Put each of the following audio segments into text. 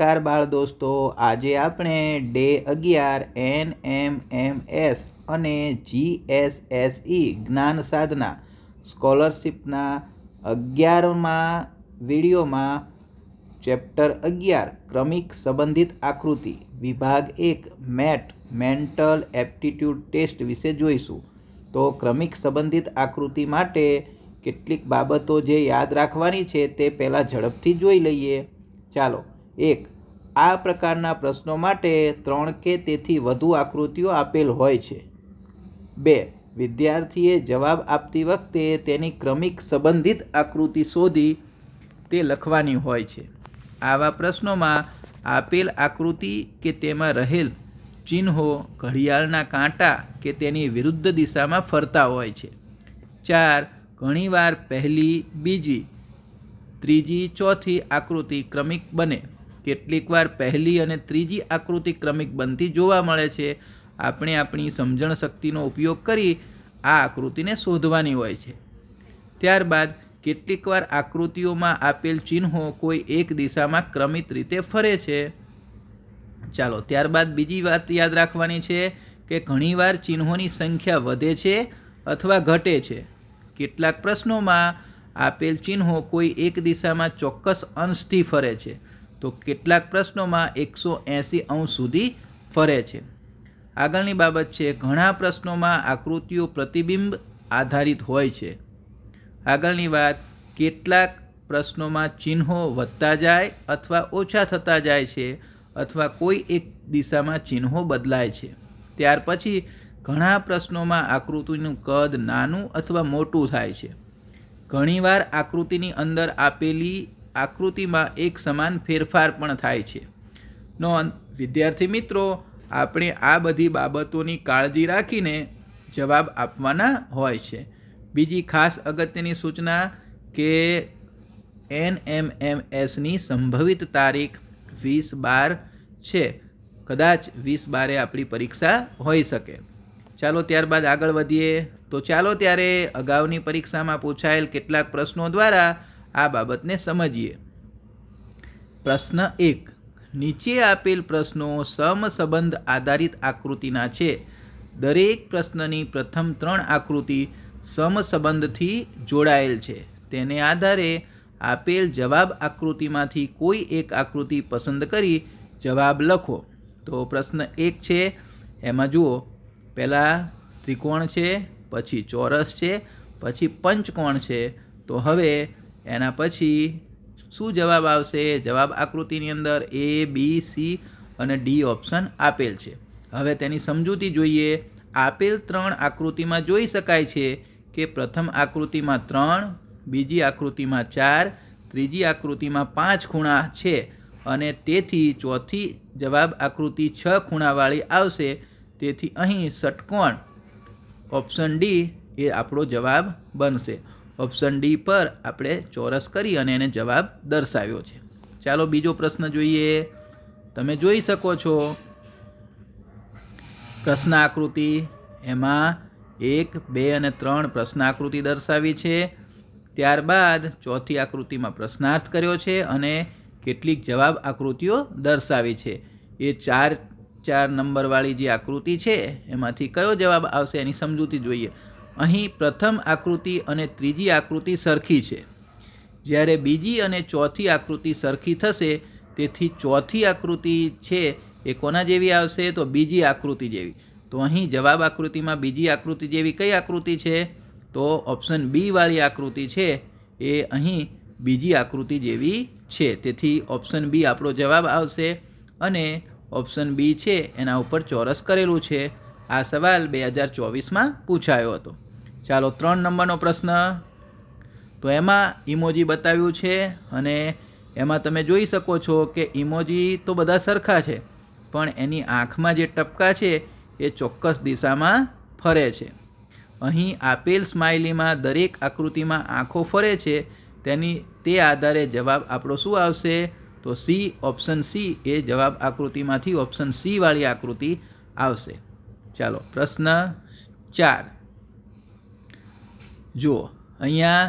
નમસ્કાર બાળ દોસ્તો. આજે આપણે ડે અગિયાર એન એમ એમ એસ અને જી એસ એસ ઈ જ્ઞાન સાધના સ્કોલરશિપના અગિયારમાં વિડીયોમાં ચેપ્ટર અગિયાર, ક્રમિક સંબંધિત આકૃતિ, વિભાગ એક, મેટ, મેન્ટલ એપ્ટિટ્યૂડ ટેસ્ટ વિશે જોઈશું. તો ક્રમિક સંબંધિત આકૃતિ માટે કેટલીક બાબતો જે યાદ રાખવાની છે તે પહેલાં ઝડપથી જોઈ લઈએ. ચાલો એક, આ પ્રકારના પ્રશ્નો માટે ત્રણ કે તેથી વધુ આકૃતિઓ આપેલ હોય છે. બે, વિદ્યાર્થીએ જવાબ આપતી વખતે તેની ક્રમિક સંબંધિત આકૃતિ શોધી તે લખવાની હોય છે. આવા પ્રશ્નોમાં આપેલ આકૃતિ કે તેમાં રહેલ ચિહ્નો, ઘડિયાળના કાંટા કે તેની વિરુદ્ધ દિશામાં ફરતા હોય છે. ચાર, ઘણીવાર પહેલી, બીજી, ત્રીજી, ચોથી આકૃતિ ક્રમિક બને. કેટલીકવાર પહેલી અને ત્રીજી આકૃતિ ક્રમિક બનતી જોવા મળે છે. આપણે આપણી સમજણ શક્તિનો ઉપયોગ કરી આ આકૃતિને શોધવાની હોય છે. ત્યારબાદ કેટલીકવાર આકૃતિઓમાં આપેલ ચિહ્નો કોઈ એક દિશામાં ક્રમિત રીતે ફરે છે. ચાલો, ત્યારબાદ બીજી વાત યાદ રાખવાની છે કે ઘણીવાર ચિહ્નોની સંખ્યા વધે છે અથવા ઘટે છે. કેટલાક પ્રશ્નોમાં આપેલ ચિહ્નો કોઈ એક દિશામાં ચોક્કસ અંશથી ફરે છે. તો કેટલાક પ્રશ્નોમાં એકસો એંસી અંશ સુધી ફરે છે. આગળની બાબત છે, ઘણા પ્રશ્નોમાં આકૃતિઓ પ્રતિબિંબ આધારિત હોય છે. આગળની વાત, કેટલાક પ્રશ્નોમાં ચિહ્નો વધતા જાય અથવા ઓછા થતા જાય છે અથવા કોઈ એક દિશામાં ચિહ્નો બદલાય છે. ત્યાર પછી, ઘણા પ્રશ્નોમાં આકૃતિનું કદ નાનું અથવા મોટું થાય છે. ઘણીવાર આકૃતિની અંદર આપેલી આકૃતિમાં એક સમાન ફેરફાર પણ થાય છે. નોંધ, વિદ્યાર્થી મિત્રો, આપણે આ બધી બાબતોની કાળજી રાખીને જવાબ આપવાના હોય છે. બીજી ખાસ અગત્યની સૂચના કે એન એમ એમ એસની સંભવિત તારીખ વીસ બાર છે. કદાચ વીસ બારે આપણી પરીક્ષા હોઈ શકે. ચાલો ત્યારબાદ આગળ વધીએ. તો ચાલો ત્યારે અગાઉની પરીક્ષામાં પૂછાયેલ કેટલાક પ્રશ્નો દ્વારા આ બાબતને સમજીએ. પ્રશ્ન એક. નીચે આપેલ પ્રશ્નો સમસંબંધ આધારિત આકૃતિના છે. દરેક પ્રશ્નની પ્રથમ ત્રણ આકૃતિ સમસંબંધથી જોડાયેલ છે. તેને આધારે આપેલ જવાબ આકૃતિમાંથી કોઈ એક આકૃતિ પસંદ કરી જવાબ લખો. તો પ્રશ્ન એક છે, એમાં જુઓ. પહેલાં ત્રિકોણ છે, પછી ચોરસ છે, પછી પંચકોણ છે. તો હવે એના પછી શું જવાબ આવશે? જવાબ આકૃતિની અંદર એ બી સી અને ડી ઓપ્શન આપેલ છે. હવે તેની સમજૂતી જોઈએ. આપેલ ત્રણ આકૃતિમાં જોઈ શકાય છે કે પ્રથમ આકૃતિમાં ત્રણ, બીજી આકૃતિમાં ચાર, ત્રીજી આકૃતિમાં પાંચ ખૂણા છે અને તેથી ચોથી જવાબ આકૃતિ છ ખૂણાવાળી આવશે. તેથી અહીં ષટકોણ, ઓપ્શન ડી એ આપણો જવાબ બનશે. ઓપ્શન ડી પર આપણે ચોરસ કરી અને એને જવાબ દર્શાવ્યો છે. ચાલો બીજો પ્રશ્ન જોઈએ. તમે જોઈ શકો છો. પ્રશ્ન આકૃતિ એમાં એક, બે અને ત્રણ પ્રશ્ન આકૃતિ દર્શાવી છે. ત્યારબાદ ચોથી આકૃતિમાં પ્રશ્નાર્થ કર્યો છે અને કેટલીક જવાબ આકૃતિઓ દર્શાવી છે. એ ચાર ચાર નંબરવાળી જે આકૃતિ છે, એમાંથી કયો જવાબ આવશે એની સમજૂતી જોઈએ. અહીં પ્રથમ આકૃતિ અને ત્રીજી આકૃતિ સરખી છે. જ્યારે બીજી અને ચોથી આકૃતિ સરખી થશે, તેથી ચોથી આકૃતિ છે એ કોના જેવી આવશે? તો બીજી આકૃતિ જેવી. તો અહીં જવાબ આકૃતિમાં બીજી આકૃતિ જેવી કઈ આકૃતિ છે? તો ઓપ્શન બી વાળી આકૃતિ છે એ અહીં બીજી આકૃતિ જેવી છે. તેથી ઓપ્શન બી આપણો જવાબ આવશે અને ઓપ્શન બી છે એના ઉપર ચોરસ કરેલું છે. આ સવાલ બે હજાર ચોવીસમાં પૂછાયો હતો. ચાલો ત્રણ નંબરનો પ્રશ્ન. તો એમાં ઇમોજી બતાવ્યું છે અને એમાં તમે જોઈ શકો છો કે ઇમોજી તો બધા સરખા છે, પણ એની આંખમાં જે ટપકા છે એ ચોક્કસ દિશામાં ફરે છે. અહીં આપેલ સ્માઇલીમાં દરેક આકૃતિમાં આંખો ફરે છે, તેની તે આધારે જવાબ આપણો શું આવશે? તો સી, ઓપ્શન સી એ જવાબ આકૃતિમાંથી, ઓપ્શન સી વાળી આકૃતિ આવશે. ચાલો, પ્રશ્ન ચાર. જુઓ, અહીંયા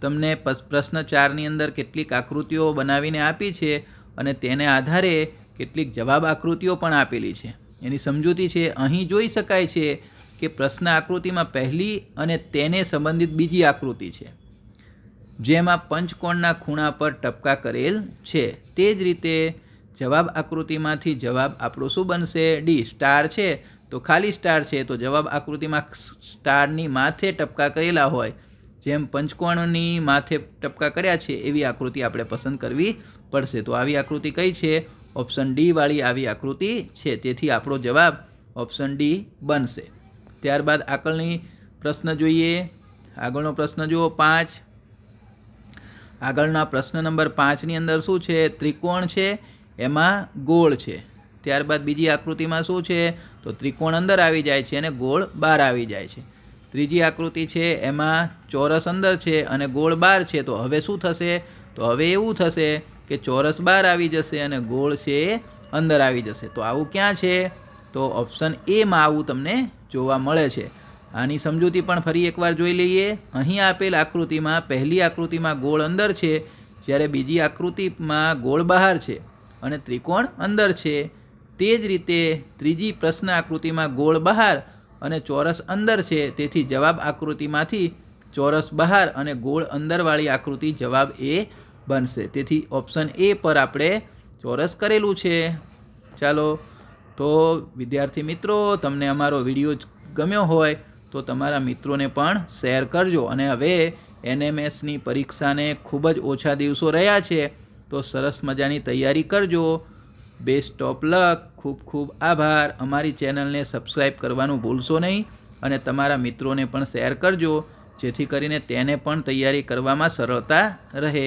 તમને પ્રશ્ન ચારની અંદર કેટલીક આકૃતિઓ બનાવીને આપી છે અને તેને આધારે કેટલીક જવાબ આકૃતિઓ પણ આપેલી છે. એની સમજૂતી છે, અહીં જોઈ શકાય છે કે પ્રશ્ન આકૃતિમાં પહેલી અને તેને સંબંધિત બીજી આકૃતિ છે, જેમાં પંચકોણના ખૂણા પર ટપકા કરેલ છે. તે જ રીતે જવાબ આકૃતિમાંથી જવાબ આપણો શું બનશે? ડી, સ્ટાર છે. તો ખાલી સ્ટાર છે, તો જવાબ આકૃતિમાં સ્ટારની માથે ટપકા કરેલા હોય. જેમ પંચકોણની માથે ટપકા કર્યા છે, એવી આકૃતિ આપણે પસંદ કરવી પડશે. તો આવી આકૃતિ કઈ છે? ઓપ્શન ડી વાળી આવી આકૃતિ છે. તેથી આપણો જવાબ ઓપ્શન ડી બનશે. ત્યારબાદ આગળની પ્રશ્ન જોઈએ. આગળનો પ્રશ્ન જુઓ, પાંચ. આગળના પ્રશ્ન નંબર પાંચની અંદર શું છે? ત્રિકોણ છે. એમાં ગોળ છે. ત્યારબાદ બીજી આકૃતિમાં શું છે? તો ત્રિકોણ અંદર આવી જાય છે અને ગોળ બહાર આવી જાય છે. ત્રીજી આકૃતિ છે, એમાં ચોરસ અંદર છે અને ગોળ બહાર છે. તો હવે શું થશે? તો હવે એવું થશે કે ચોરસ બહાર આવી જશે અને ગોળ છે એ અંદર આવી જશે. તો આવું ક્યાં છે? તો ઓપ્શન એમાં આવું તમને જોવા મળે છે. આની સમજૂતી પણ ફરી એકવાર જોઈ લઈએ. અહીં આપેલ આકૃતિમાં પહેલી આકૃતિમાં ગોળ અંદર છે, જ્યારે બીજી આકૃતિમાં ગોળ બહાર છે. અને ત્રિકોણ અંદર છે. તે જ રીતે ત્રીજી પ્રશ્ન આકૃતિમાં ગોળ બહાર અને ચોરસ અંદર છે. તેથી જવાબ આકૃતિમાંથી ચોરસ બહાર અને ગોળ અંદરવાળી આકૃતિ જવાબ એ બનશે. તેથી ઓપ્શન એ પર આપણે ચોરસ કરેલું છે. ચાલો, તો વિદ્યાર્થી મિત્રો, તમને અમારો વીડિયો ગમ્યો હોય તો તમારા મિત્રોને પણ શેર કરજો. અને હવે એનએમએસની પરીક્ષાને ખૂબ જ ઓછા દિવસો રહ્યા છે. તો સરસ મજાની તૈયારી કરજો. બેસ્ટ ઓફ લક ખૂબ ખૂબ આભાર. અમારી ચેનલને સબસ્ક્રાઈબ કરવાનું ભૂલશો નહીં અને તમારા મિત્રોને પણ શેર કરજો, જેથી કરીને તેને પણ તૈયારી કરવામાં સરળતા રહે.